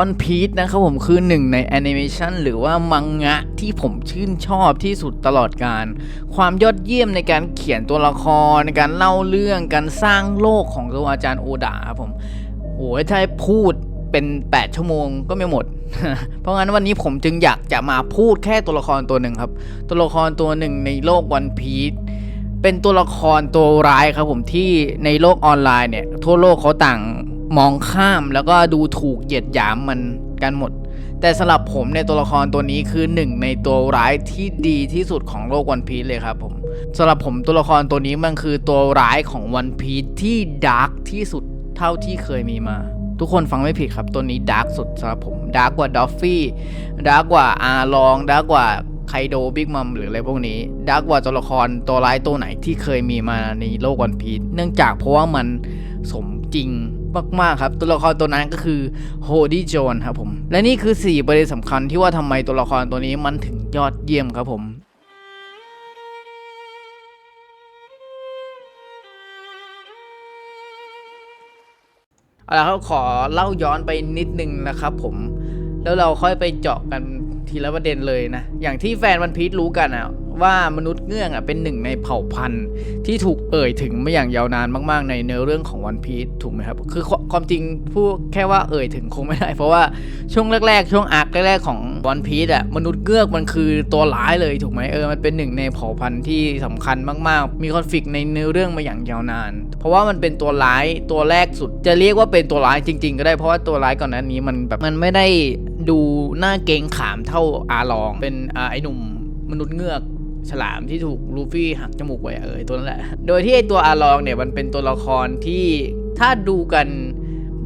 One Piece นะครับผมคือหนึ่งในแอนิเมชันหรือว่ามังงะที่ผมชื่นชอบที่สุดตลอดการ ความยอดเยี่ยมในการเขียนตัวละครในการเล่าเรื่องการสร้างโลกของตัวอาจารย์โอดาครับผมโอ้ยถ้าพูดเป็น 8 ชั่วโมงก็ไม่หมด เพราะงั้นวันนี้ผมจึงอยากจะมาพูดแค่ตัวละครตัวหนึ่งครับ ตัวละครตัวหนึ่งในโลก One Piece เป็นตัวละครตัวร้ายครับผมที่ในโลกออนไลน์เนี่ยทั่วโลกเขาต่าง มองข้ามแล้วก็ดูถูกเหยียดหยามมันกันหมด แต่สำหรับผมในตัวละครตัวนี้คือหนึ่งในตัวร้ายที่ดีที่สุดของโลกวันพีซเลยครับผมสำหรับผมตัวละครตัวนี้มันคือตัวร้ายของวันพีซที่ดาร์กที่สุดเท่าที่เคยมีมา ทุกคนฟังไม่ผิดครับตัวนี้ดาร์กสุดสำหรับผมดาร์กกว่าดอฟฟี่ดาร์กกว่าอาลองดาร์กกว่าไคโดบิ๊กมัมหรืออะไรพวกนี้ดาร์กกว่าตัวละครตัวร้ายตัวไหนที่เคยมีมาในโลกวันพีซเนื่องจากเพราะว่ามันสมจริง มากๆครับตัวละครตัวนั้นก็คือโฮดี้โจนครับผมและนี่คือ 4 ประเด็นสำคัญที่ว่าทำไมตัวละครตัวนี้มันถึงยอดเยี่ยมครับผมเอาละครับขอเล่าย้อนไปนิดนึงนะครับผมแล้วเราค่อยไปเจาะกันทีละประเด็นเลยนะ อย่างที่แฟนวันพีชรู้กันอะ ว่ามนุษย์เงือกอะเป็นหนึ่งในเผ่าพันธุ์ที่ถูกเอ่ยถึงมาอย่างยาวนานมาก ๆ ในเนื้อเรื่องของวันพีชถูกไหมครับ คือควความจริงพูดแค่ว่าเอ่ยถึงคงไม่ได้ เพราะว่าช่วงแรก ๆ ช่วงอาร์คแรก ๆ ของวันพีชอะมนุษย์เงือกมันคือตัวร้ายเลยถูกไหมเออมันเป็นหนึ่งในเผ่าพันธุ์ที่สำคัญมาก ๆ มีคอนฟ lict ในเนื้อเรื่องมาอย่างยาวนาน เพราะว่ามันเป็นตัวร้ายตัวแรกสุด จะเรียกว่าเป็นตัวร้ายจริง ๆ ก็ได้เพราะว่าตัวร้ายก่อนหน้านี้มันแบบมันไม่ได้ดูหน้าเกงขามเท่าอาลอง เป็นอไอหนุ่มมนุษย์เงือก ฉลามที่ถูกลูฟี่หักจมูกไว้เออตัวนั้นแหละ โดยที่ไอตัวอาลองเนี่ยมันเป็นตัวละครที่ถ้าดูกัน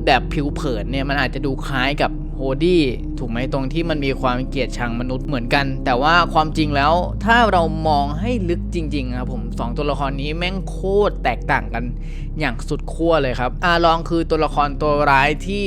แบบผิวเผินเนี่ยมันอาจจะดูคล้ายกับโฮดี้ ถูกไหมตรงที่มันมีความเกลียดชังมนุษย์เหมือนกัน แต่ว่าความจริงแล้วถ้าเรามองให้ลึกจริงๆครับผมสองตัวละครนี้แม่งโคตรแตกต่างกันอย่างสุดขั้วเลยครับอาลองคือตัวละครตัวร้ายที่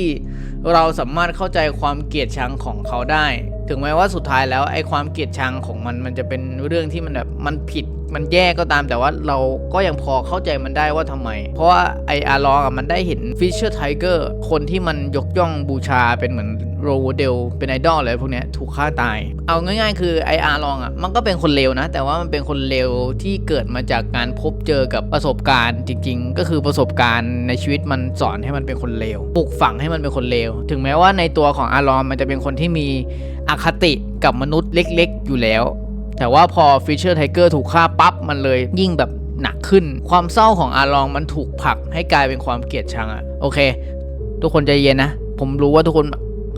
เราสามารถเข้าใจความเกลียดชังของเขาได้ ถึงแม้ว่าสุดท้ายแล้วไอ้ความเกลียดชังของมันมันจะเป็นเรื่องที่มันแบบมันผิดมันแย่ก็ตามแต่ว่าเราก็ยังพอเข้าใจมันได้ว่าทำไม เพราะว่าไออาร์ลองมันได้เห็นฟิชเชอร์ไทเกอร์คนที่มันยกย่องบูชาเป็นเหมือน โรโมเดลเป็นไอดอลอะไรพวกเนี้ยถูกฆ่าตาย เอาง่ายๆ คือไออาร์ลองอะมันก็เป็นคนเลวนะ แต่ว่ามันเป็นคนเลวที่เกิดมาจากการพบเจอกับประสบการณ์จริง ๆ ก็คือประสบการณ์ในชีวิตมันสอนให้มันเป็นคนเลวปลูกฝังให้มันเป็นคนเลวถึงแม้ว่าในตัวของอาร์ลองมันจะเป็นคนที่มีอคติกับมนุษย์เล็ก ๆ อยู่แล้ว แต่ว่าพอฟิชเชอร์ไทเกอร์ถูกฆ่าปั๊บมันเลยยิ่งแบบหนักขึ้น ความเศร้าของอาลองมันถูกผลักให้กลายเป็นความเกลียดชังอะโอเค ทุกคนใจเย็นนะ ผมรู้ว่าทุกคน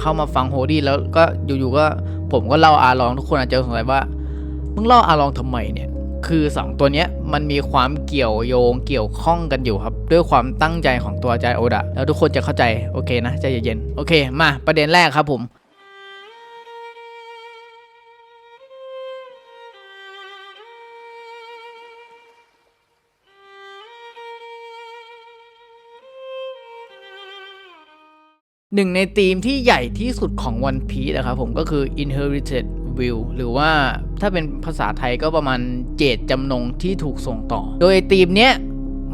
เข้ามาฟังโฮดี้แล้วก็อยู่ๆก็ผมก็เล่าอารองทุกคนอาจจะสงสัยว่ามึงเล่าอารองทำไมเนี่ยคือสองตัวเนี้ยมันมีความเกี่ยวโยงเกี่ยวข้องกันอยู่ครับ ด้วยความตั้งใจของตัวอาจารย์โอดะแล้วทุกคนจะเข้าใจโอเคนะใจเย็นๆโอเค มาประเด็นแรกครับผม หนึ่งในธีมที่ใหญ่ที่สุดของ One Piece นะครับผมก็คือ Inherited Will หรือว่าถ้าเป็นภาษาไทยก็ประมาณเจตจำนงที่ถูกส่งต่อ โดยธีมเนี้ย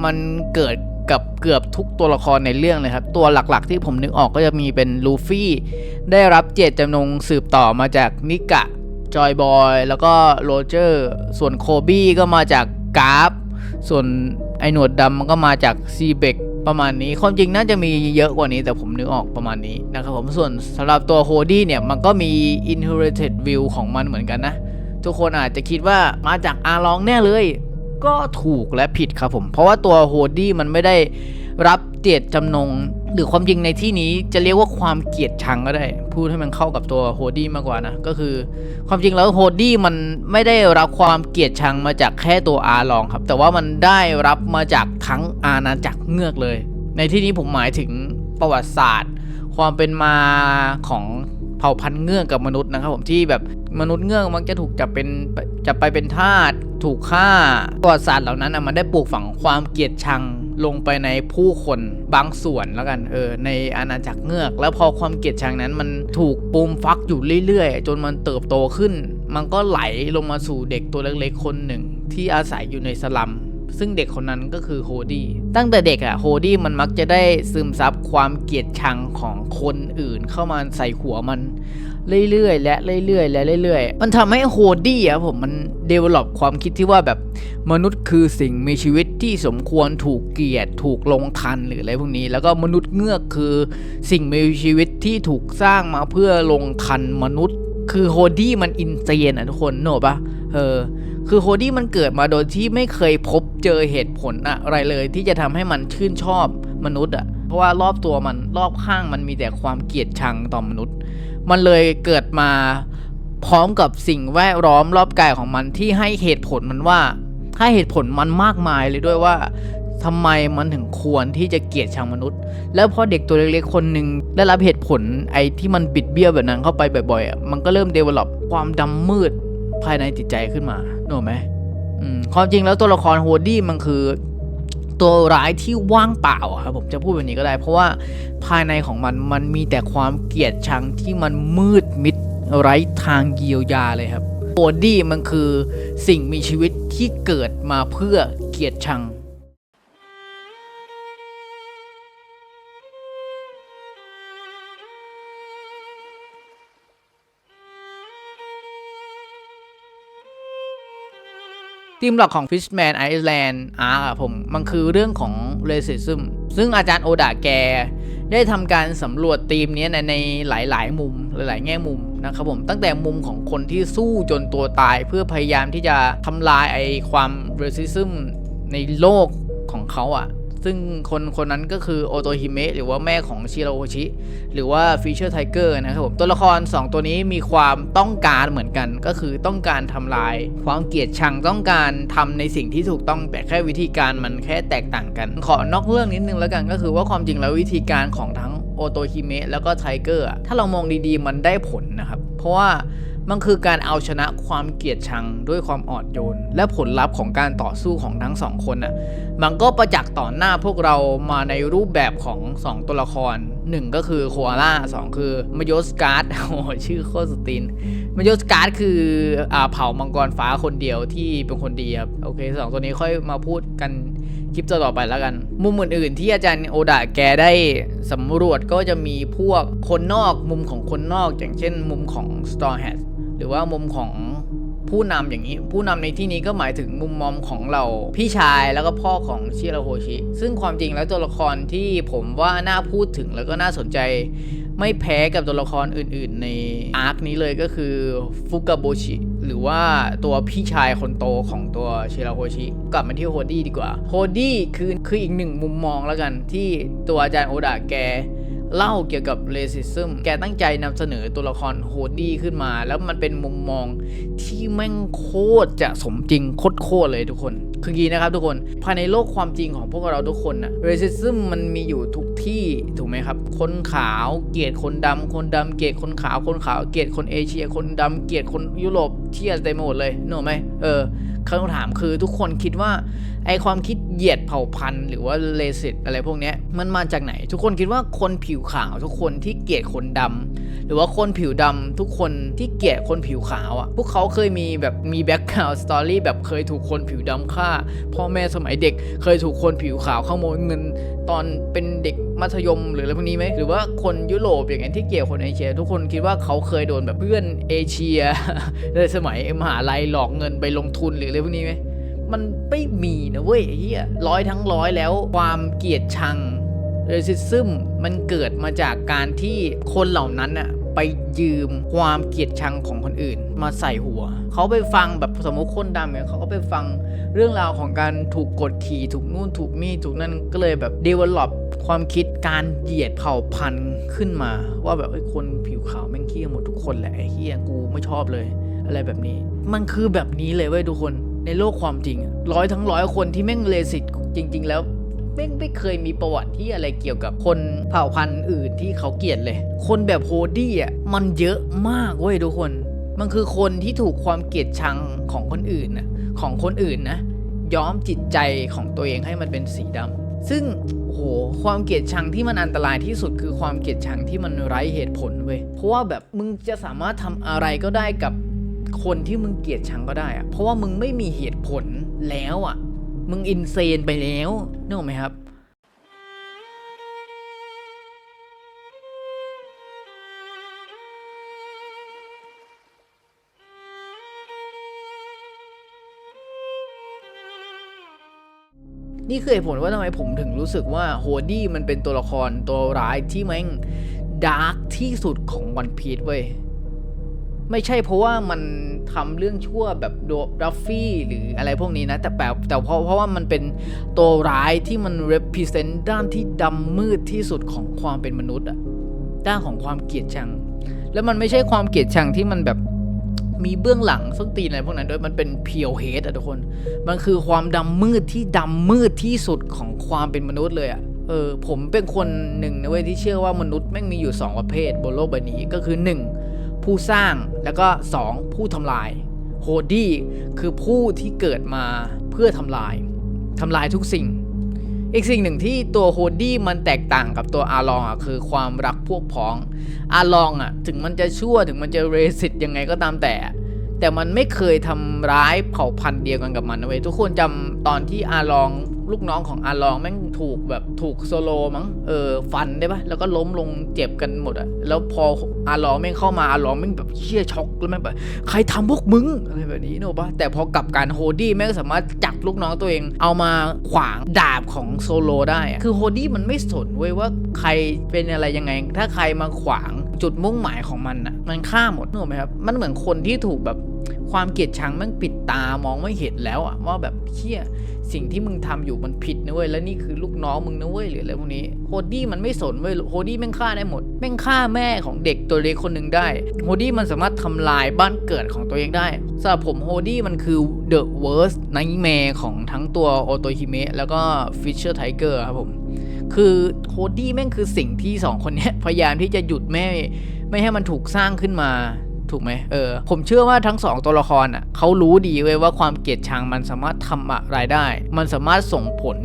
มันเกิดกับเกือบทุกตัวละครในเรื่องเลยครับ ตัวหลักๆที่ผมนึกออกก็จะมีเป็นลูฟี่ ได้รับเจตจำนงสืบต่อมาจากนิกะ จอยบอย แล้วก็โรเจอร์ ส่วนโคบี้ก็มาจากกราฟ ส่วนไอหนวดดำมันก็มาจากซีเบก ประมาณนี้ความจริงน่าจะมีเยอะกว่านี้แต่ผมนึกออกประมาณนี้นะครับผมส่วนสำหรับตัวโฮดี้เนี่ยมันก็มี inherited view ของมันเหมือนกันนะ ทุกคนอาจจะคิดว่ามาจากอาลองแน่เลย ก็ถูกและผิดครับผม เพราะว่าตัวโฮดี้มันไม่ได้รับเจตจำนง หรือความจริงในที่นี้จะเรียกว่าความเกลียดชังก็ได้ พูดให้มันเข้ากับตัวโฮดี้มากกว่านะ ก็คือความจริงแล้วโฮดี้มันไม่ได้รับความเกลียดชังมาจากแค่ตัวอาลองครับ แต่ว่ามันได้รับมาจากทั้งอาณาจักรเงือกเลย ในที่นี้ผมหมายถึงประวัติศาสตร์ ความเป็นมาของเผ่าพันธุ์เงือกกับมนุษย์นะครับผมที่แบบมนุษย์เงือกมักจะถูกจับเป็นจับไปเป็นทาสถูกฆ่าประวัติศาสตร์เหล่านั้นนะมันได้ปลูกฝังความเกลียดชัง ลงไปในผู้คนบางส่วนแล้วกันเออในอาณาจักรเงือก แล้วพอความเกลียดชังนั้นมันถูกปูมฟักอยู่เรื่อยๆ จนมันเติบโตขึ้น มันก็ไหลลงมาสู่เด็กตัวเล็กๆคนหนึ่ง ที่อาศัยอยู่ในสลัมซึ่งเด็กคนนั้นก็คือโฮดี้ ตั้งแต่เด็กอะโฮดี้มันมักจะได้ซึมซับความเกลียดชังของคนอื่นเข้ามาใส่หัวมัน เรื่อยๆและเรื่อยๆและเรื่อยๆ มันทำให้โฮดี้อะผมมันเดเวล็อปความคิดที่ว่าแบบมนุษย์คือสิ่งมีชีวิตที่สมควรถูกเกลียดถูกลงทันหรืออะไรพวกนี้ แล้วก็มนุษย์เงือกคือสิ่งมีชีวิตที่ถูกสร้างมาเพื่อลงทันมนุษย์ คือโฮดี้มันอินเซียนอะทุกคนโนกปะเออคือโฮดี้มันเกิดมาโดยที่ไม่เคยพบเจอเหตุผลอะไรเลย ที่จะทำให้มันชื่นชอบมนุษย์อะเพราะว่ารอบตัวมันรอบข้างมันมีแต่ความเกลียดชังต่อมนุษย์ มันเลยเกิดมาพร้อมกับสิ่งแวดล้อมรอบกายของมันที่ให้เหตุผลมันว่าให้เหตุผลมันมากมายเลยด้วยว่าทำไมมันถึงควรที่จะเกลียดชังมนุษย์ แล้วพอเด็กตัวเล็กๆคนหนึ่งได้รับเหตุผลไอ้ที่มันบิดเบี้ยวแบบนั้นเข้าไปบ่อยๆ มันก็เริ่มเดเวล็อปความดำมืดภายในจิตใจขึ้นมาโนกไหมอืมความจริงแล้วตัวละครโฮดี้มันคือ ตัวร้ายที่ว่างเปล่าครับผมจะพูดแบบนี้ก็ได้ เพราะว่าภายในของมันมันมีแต่ความเกลียดชังที่มันมืดมิดไร้ทางเยียวยาเลยครับโบดี้มันคือสิ่งมีชีวิตที่เกิดมาเพื่อเกลียดชัง ทีมหลักของ Fishman Island อาผมมันคือเรื่องของ Racism ซึ่งอาจารย์โอดาแก ได้ทำการสำรวจธีมนี้ในในหลาย ๆ มุมหลาย ๆ แง่มุมนะครับผมตั้งแต่มุมของคนที่สู้จนตัวตาย เพื่อพยายามที่จะทำลายไอความ Racism ในโลกของเขาอะ่ะ ซึ่งคนคนนั้นก็คือโอโตฮิเมะหรือว่าแม่ของชิโรโอชิ หรือว่าฟิชเชอร์ไทเกอร์นะครับผมตัวละคร 2 ตัวนี้มีความต้องการเหมือนกัน ก็คือต้องการทำลาย ความเกลียดชังต้องการทำในสิ่งที่ถูกต้องแต่แค่วิธีการมันแค่แตกต่างกัน ขอนอกเรื่องนิดนึงแล้วกันก็คือว่าความจริงแล้ววิธีการของทั้งโอโตฮิเมะแล้วก็ไทเกอร์ถ้าเรามองดีๆ มันได้ผลนะครับ เพราะว่า มันคือการเอาชนะความเกลียดชังด้วยความอ่อนโยน และผลลัพธ์ของการต่อสู้ของทั้งสองคนน่ะมันก็ประจักษ์ต่อหน้าพวกเรามาในรูปแบบของ 2 ตัวละคร 1 ก็คือโคอาล่า2คือมายสการ์ดโอ้ชื่อโคสตินมายสการ์ดคืออ่าเผ่ามังกรฟ้าคนเดียวที่เป็นคนดีครับโอเคสองตัวนี้ค่อยมาพูดกันคลิปต่อไปแล้วกัน มุมอื่นๆที่อาจารย์โอดาแกได้สำรวจก็จะมีพวกคนนอกมุมของคนนอก อย่างเช่นมุมของ Straw Hat หรือว่ามุมของผู้นำอย่างนี้ ผู้นำในที่นี้ก็หมายถึงมุมมองของเราพี่ชายแล้วก็พ่อของชิราโฮชิ ซึ่งความจริงแล้วตัวละครที่ผมว่าน่าพูดถึงแล้วก็น่าสนใจ ไม่แพ้กับตัวละครอื่น ๆ ในอาร์คนี้เลยก็คือฟุกาโบชิหรือว่าตัวพี่ชายคนโตของตัวชิราโฮชิ กลับมาที่โฮดี้ดีกว่าโฮดี้คือคืออีกหนึ่งมุมมองแล้วกันที่ตัวอาจารย์โอดาแก เล่าเกี่ยวกับเรสิซึมแกตั้งใจนำเสนอตัวละครโฮดี้ขึ้นมา แล้วมันเป็นมุมมองที่แม่งโคตรจะสมจริงโคตรๆเลยทุกคน คืองี้นะครับทุกคนภายในโลกความจริงของพวกเราทุกคนนะเรสิซึมมันมีอยู่ทุกที่ถูกไหมครับ คนขาวเกลียดคนดำคนดำเกลียดคนขาวคนขาวเกลียดคนเอเชีย คนดำเกลียดคนยุโรปเที่ยเต็มหมดเลยนึกออกไหมเออคำถามคือทุกคนคิดว่า ไอความคิดเหยียดเผ่าพันธุ์หรือว่าเลสิตอะไรพวกนี้มันมาจากไหน ทุกคนคิดว่าคนผิวขาวทุกคนที่เกลียดคนดำหรือว่าคนผิวดำทุกคนที่เกลียดคนผิวขาวอะพวกเขาเคยมีแบบมีแบ็กกราวด์สตอรี่แบบเคยถูกคนผิวดำฆ่า พ่อแม่สมัยเด็ก เคยถูกคนผิวขาวขโมยเงิน ตอนเป็นเด็กมัธยมหรืออะไรพวกนี้ไหมหรือว่าคนยุโรปอย่างเงี้ยที่เกลียดคนเอเชีย ทุกคนคิดว่าเขาเคยโดนแบบเพื่อนเอเชียในสมัยมหาลัยหลอกเงินไปลงทุนหรืออะไรพวกนี้ไหม มันไม่มีนะเว้ยไอ้เฮียร้อยทั้งร้อยแล้วความเกลียดชังเรซิซึมมันเกิดมาจากการที่คนเหล่านั้นอะไปยืมความเกลียดชังของคนอื่น มาใส่หัว เขาไปฟังแบบสมมติคนดำเนี่ยเขาก็ไปฟังเรื่องราวของการถูกกดขี่ถูกนู่นถูกนี่ถูกนั่นก็เลยแบบ develop ความคิดการเหยียดเผ่าพันธุ์ขึ้นมา ว่าแบบไอ้คนผิวขาวแม่งเคี้ยหมดทุกคนแหละไอ้เฮียกูไม่ชอบเลย อะไรแบบนี้ มันคือแบบนี้เลยเว้ยทุกคน ในโลกความจริงร้อยทั้งร้อยคนที่แม่งเลสิตจริง ๆ แล้วแม่งไม่เคยมีประวัติที่อะไรเกี่ยวกับคนเผ่าพันธุ์อื่นที่เขาเกลียดเลย คนแบบโฮดี้อะมันเยอะมากเว้ยทุกคน มันคือคนที่ถูกความเกลียดชังของคนอื่นน่ะของคนอื่นนะย้อมจิตใจของตัวเองให้มันเป็นสีดำซึ่งโอ้โหความเกลียดชังที่มันอันตรายที่สุดคือความเกลียดชังที่มันไร้เหตุผลเว้ยเพราะว่าแบบมึงจะสามารถทำอะไรก็ได้กับ คนที่มึงเกลียดชังก็ได้อะเพราะว่ามึงไม่มีเหตุผลแล้วอะมึงอินเซนไปแล้วนึกออกไหมครับนี่คือเหตุผลว่าทำไมผมถึงรู้สึกว่าโฮดี้มันเป็นตัวละครตัวร้ายที่แม่งดาร์กที่สุดของวันพีชเว้ย ไม่ใช่เพราะว่ามันทำเรื่องชั่วแบบโดดัฟฟี่หรืออะไรพวกนี้นะ แต่แบบแต่เพราะเพราะว่ามันเป็นตัวร้ายที่มัน represent ด้านที่ดำมืดที่สุดของความเป็นมนุษย์อะด้านของความเกลียดชัง แล้วมันไม่ใช่ความเกลียดชังที่มันแบบมีเบื้องหลังส้นตีนอะไรพวกนั้นด้วยมันเป็นเพียวเฮดอะทุกคน มันคือความดำมืดที่ดำมืดที่สุดของความเป็นมนุษย์เลยอะเออผมเป็นคนหนึ่งนะเว้ยที่เชื่อว่ามนุษย์แม่งมีอยู่ 2 ประเภทบนโลกใบนี้ก็คือ 1. ผู้สร้างแล้วก็ 2. ผู้ทำลายโฮดี้คือผู้ที่เกิดมาเพื่อทำลายทำลายทุกสิ่ง อีกสิ่งหนึ่งที่ตัวโฮดี้มันแตกต่างกับตัวอาลองอะคือความรักพวกพ้อง อาลองอะถึงมันจะชั่วถึงมันจะเรสิตยังไงก็ตามแต่ แต่มันไม่เคยทำร้ายเผ่าพันธุ์เดียวกันกับมันนะเว้ยทุกคนจำตอนที่อาลอง ลูกน้องของอาลองแม่งถูกแบบถูกโซโลมั้งเออฟันได้ปะแล้วก็ล้มลงเจ็บกันหมดอะแล้วพออาลองแม่งเข้ามาอาลองแม่งแบบเชี่ยช็อกแล้วแม่งแบบใครทำพวกมึงอะไรแบบนี้เนอะปะแต่พอกลับการโฮดี้แม่งสามารถจับลูกน้องตัวเองเอามาขวางดาบของโซโลได้อะคือโฮดี้มันไม่สนเว้ยว่าใครเป็นอะไรยังไง ถ้าใครมาขวางจุดมุ่งหมายของมันอะมันฆ่าหมดนึกออกไหมครับมันเหมือนคนที่ถูกแบบ ความเกลียดชังมันปิดตามองไม่เห็นแล้วอะว่าแบบเชี่ยสิ่งที่มึงทำอยู่มันผิดนะเว้ยแล้วนี่คือลูกน้องมึงนะเว้ยหรืออะไรพวกนี้โฮดี้มันไม่สนเว้ยโฮดี้แม่งฆ่าได้หมดแม่งฆ่าแม่ของเด็กตัวเล็กคนหนึ่งได้โฮดี้มันสามารถทำลายบ้านเกิดของตัวเองได้สำหรับผมโฮดี้มันคือ the worst nightmare ของทั้งตัวโอโตฮิเมะแล้วก็ฟิชเชอร์ไทเกอร์ครับผมคือโฮดี้แม่งคือสิ่งที่สองคนนี้พยายามที่จะหยุดไม่ไม่ให้มันถูกสร้างขึ้นมา ถูกไหมเออผมเชื่อว่าทั้งสองตัวละครอะเขารู้ดีเว้ยว่าความเกลียดชังมันสามารถทำอะไรได้ มันสามารถส่งผล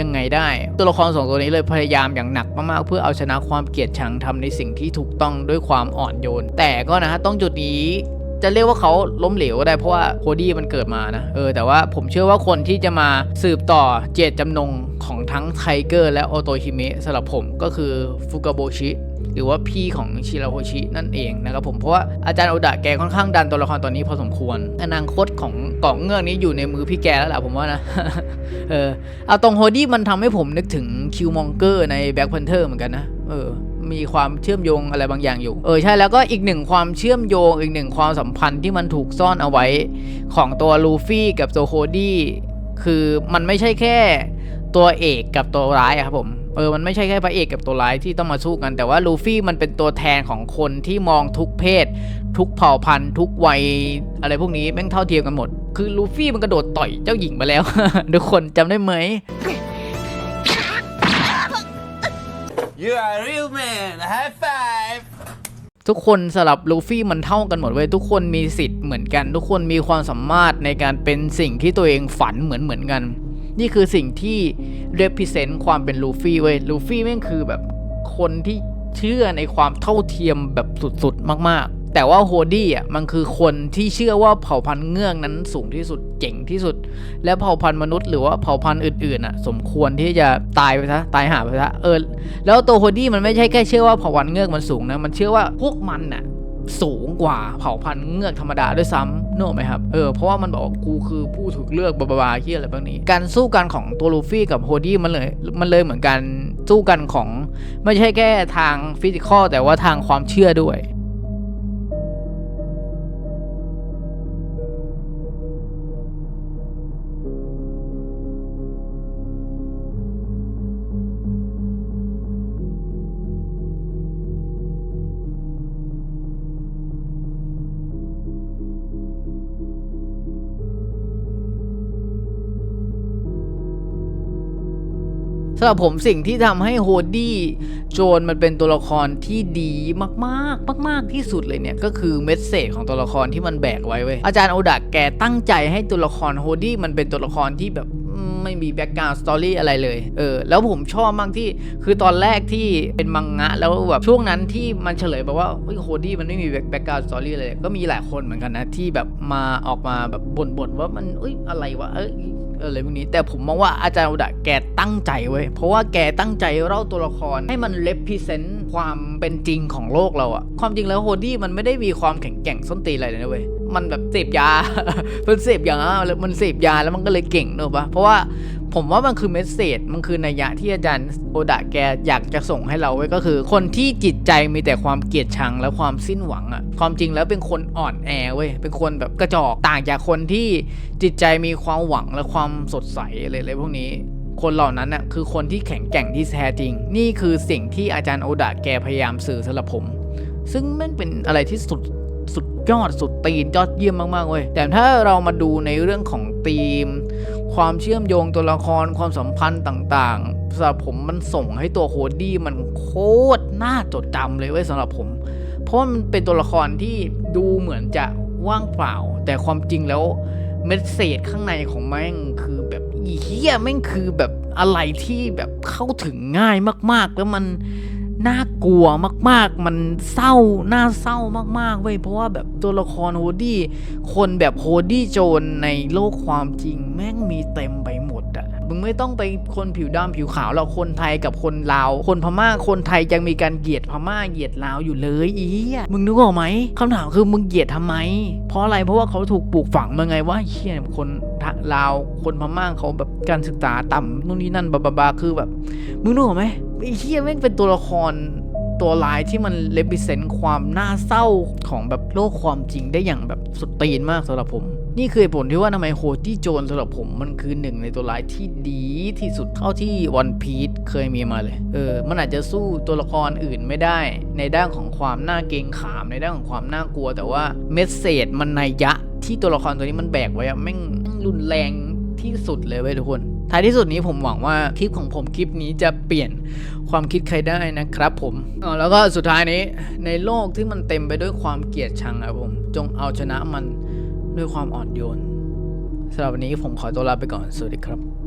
ยังไงได้ ตัวละครสองตัวนี้เลยพยายามอย่างหนักมากๆเพื่อเอาชนะความเกลียดชังทำในสิ่งที่ถูกต้องด้วยความอ่อนโยน แต่ก็นะฮะต้องจุดนี้ จะเรียกว่าเขาล้มเหลวก็ได้เพราะว่าโคดี้มันเกิดมานะเออแต่ว่าผมเชื่อว่าคนที่จะมาสืบต่อเจตจำนงของทั้งไทเกอร์และโอโตฮิเมะสำหรับผมก็คือฟุกาโบชิหรือว่าพี่ของชิราโฮชินั่นเองนะครับผมเพราะว่าอาจารย์โอดะแกค่อนข้างดันตัวละครตัวนี้พอสมควรอนาคตของกล่องเงือกนี้อยู่ในมือพี่แกแล้วแหละผมว่านะเออเอาตรงโฮดี้มันทำให้ผมนึกถึงคิวมองเกอร์ในแบ็คพันเทอร์เหมือนกันนะเออ มีความเชื่อมโยงอะไรบางอย่างอยู่ เออใช่แล้วก็อีกหนึ่งความเชื่อมโยงอีกหนึ่งความสัมพันธ์ที่มันถูกซ่อนเอาไว้ ของตัวลูฟี่กับตัวโฮดี้คือมันไม่ใช่แค่ตัวเอกกับตัวร้ายครับผมเออมันไม่ใช่แค่พระเอกกับตัวร้ายที่ต้องมาสู้กัน แต่ว่าลูฟี่มันเป็นตัวแทนของคนที่มองทุกเพศ ทุกเผ่าพันธุ์ทุกวัยอะไรพวกนี้แม่งเท่าเทียมกันหมด คือลูฟี่มันกระโดดต่อยเจ้าหญิงมาแล้วทุกคนจำได้ไหม You are a real man. High five. ทุกคนสำหรับลูฟี่มันเท่ากันหมดเว้ยทุกคนมีสิทธิ์เหมือนกัน ทุกคนมีความสามารถในการเป็นสิ่งที่ตัวเองฝันเหมือนเหมือนกัน นี่คือสิ่งที่ represent ความเป็นลูฟี่เว้ยลูฟี่แม่งคือแบบคนที่เชื่อในความเท่าเทียมแบบสุดๆ มากๆ แต่ว่าโฮดี้อะมันคือคนที่เชื่อว่าเผ่าพันธุ์เงือกนั้นสูงที่สุดเจ๋งที่สุด และเผ่าพันธุ์มนุษย์หรือว่าเผ่าพันธุ์อื่นๆอะสมควรที่จะตายไปซะตายหาไปซะเออแล้วตัวโฮดี้มันไม่ใช่แค่เชื่อว่าเผ่าพันธุ์เงือกมันสูงนะมันเชื่อว่าพวกมันน่ะสูงกว่าเผ่าพันธุ์เงือกธรรมดาด้วยซ้ำนึกออกไหมครับเออเพราะว่ามันบอกกูคือผู้ถูกเลือกบาบาบาที่อะไรแบบนี้ การสู้กันของตัวลูฟี่กับโฮดี้มันเลยมันเลยเหมือนกันสู้กันของไม่ใช่แค่ทางฟิสิกอลแต่ว่าทางความเชื่อด้วย สำหรับผมสิ่งที่ทำให้โฮดี้โจนมันเป็นตัวละครที่ดีมากๆ มาก ๆที่สุดเลยเนี่ย ก็คือเมสเซจของตัวละครที่มันแบกไว้เว้ยอาจารย์โอดะแกตั้งใจให้ตัวละครโฮดี้มันเป็นตัวละครที่แบบไม่มีแบ็กกราวด์สตอรี่อะไรเลย เออ แล้วผมชอบมากที่ คือตอนแรกที่เป็นมังงะ แล้วแบบช่วงนั้นที่มันเฉลยแบบว่าเฮ้ยโฮดี้มันไม่มีแบ็กกราวด์สตอรี่เลย ก็มีหลายคนเหมือนกันนะ ที่แบบมาออกมาแบบบ่นๆว่ามันเอ้ยอะไรวะ เอ้ย อะไรพวกนี้ แต่ผมมองว่าอาจารย์โอดะแกตั้งใจเว้ยเพราะว่าแกตั้งใจเล่าตัวละครให้มันเลพิเซนต์ความเป็นจริงของโลกเราอะความจริงแล้วโฮดี้มันไม่ได้มีความแข็งแกร่งส้นตีนอะไรเลยนะเว้ยมันแบบเสพยา มันเสพยาแล้วมันเสพยาแล้วมันก็เลยเก่งเนอะปะเพราะว่า ผมว่ามันคือเมสเซจมันคือนัยยะที่อาจารย์โอดะแกอยากจะส่งให้เราไว้ยก็คือ คนที่จิตใจมีแต่ความเกลียดชังและความสิ้นหวังอะความจริงแล้วเป็นคนอ่อนแอเว้ยเป็นคนแบบกระจอกต่างจากคนที่จิตใจมีความหวังและความสดใสอะไรอะไรพวกนี้คนเหล่านั้นน่ะคือคนที่แข็งแกร่งที่แท้จริง นี่คือสิ่งที่อาจารย์โอดะแกพยายามสื่อสำหรับผม ซึ่งมันเป็นอะไรที่สุดสุดยอดสุดตีนยอดเยี่ยมมากๆเว้ยแต่ถ้าเรามาดูในเรื่องของธีม ความเชื่อมโยงตัวละครความสัมพันธ์ต่างๆสำหรับผมมันส่งให้ตัวโคดี้มันโคตรน่าจดจำเลยเว้ยสำหรับผม เพราะมันเป็นตัวละครที่ดูเหมือนจะว่างเปล่า แต่ความจริงแล้วเมสเซจข้างในของแม่งคือแบบอีเหี้ยแม่งคือแบบอะไรที่แบบเข้าถึงง่ายมากๆ แล้วมัน น่ากลัวมากๆ มันเศร้า น่าเศร้ามากๆ เว้ย เพราะว่าแบบตัวละครโฮดี้ คนแบบโฮดี้โจนในโลกความจริงแม่งมีเต็มไปหมดอะ มึงไม่ต้องไปคนผิวดำผิวขาวเราคนไทยกับคนลาว คนพม่าคนไทยยังมีการเหยียดพม่าเหยียดลาวอยู่เลยอีอะมึงนึกออกไหมคำถามคือมึงเหยียดทำไม เพราะอะไรเพราะว่าเขาถูกปลูกฝังมาไงว่าเฮียคนลาวคนพม่าเขาแบบการศึกษาต่ำนู่นนี่นั่นบาบาบาคือแบบมึงนึกออกไหมไอ้เฮียแม่งเป็นตัวละคร ตัวลายที่มันเลปิเซนต์ความน่าเศร้าของแบบโลกความจริงได้อย่างแบบสุดตีนมากสำหรับผม นี่คือเหตุผลที่ว่าทำไมโฮตี้โจนสำหรับผมมันคือหนึ่งในตัวลายที่ดีที่สุดเท่าที่วันพีซเคยมีมาเลย เออ มันอาจจะสู้ตัวละครอื่นไม่ได้ ในด้านของความน่าเกรงขามในด้านของความน่ากลัว แต่ว่าเมสเซจมันนัยยะที่ตัวละครตัวนี้มันแบกไว้อะแม่งแม่งรุนแรงที่สุดเลยเว้ยทุกคน ท้ายที่สุดนี้ผมหวังว่าคลิปของผมคลิปนี้จะเปลี่ยนความคิดใครได้นะครับผมออแล้วก็สุดท้ายนี้ในโลกที่มันเต็มไปด้วยความเกลียดชังอะผม จงเอาชนะมันด้วยความอ่อนโยนสำหรับวันนี้ผมขอตัวลาไปก่อน สวัสดีครับ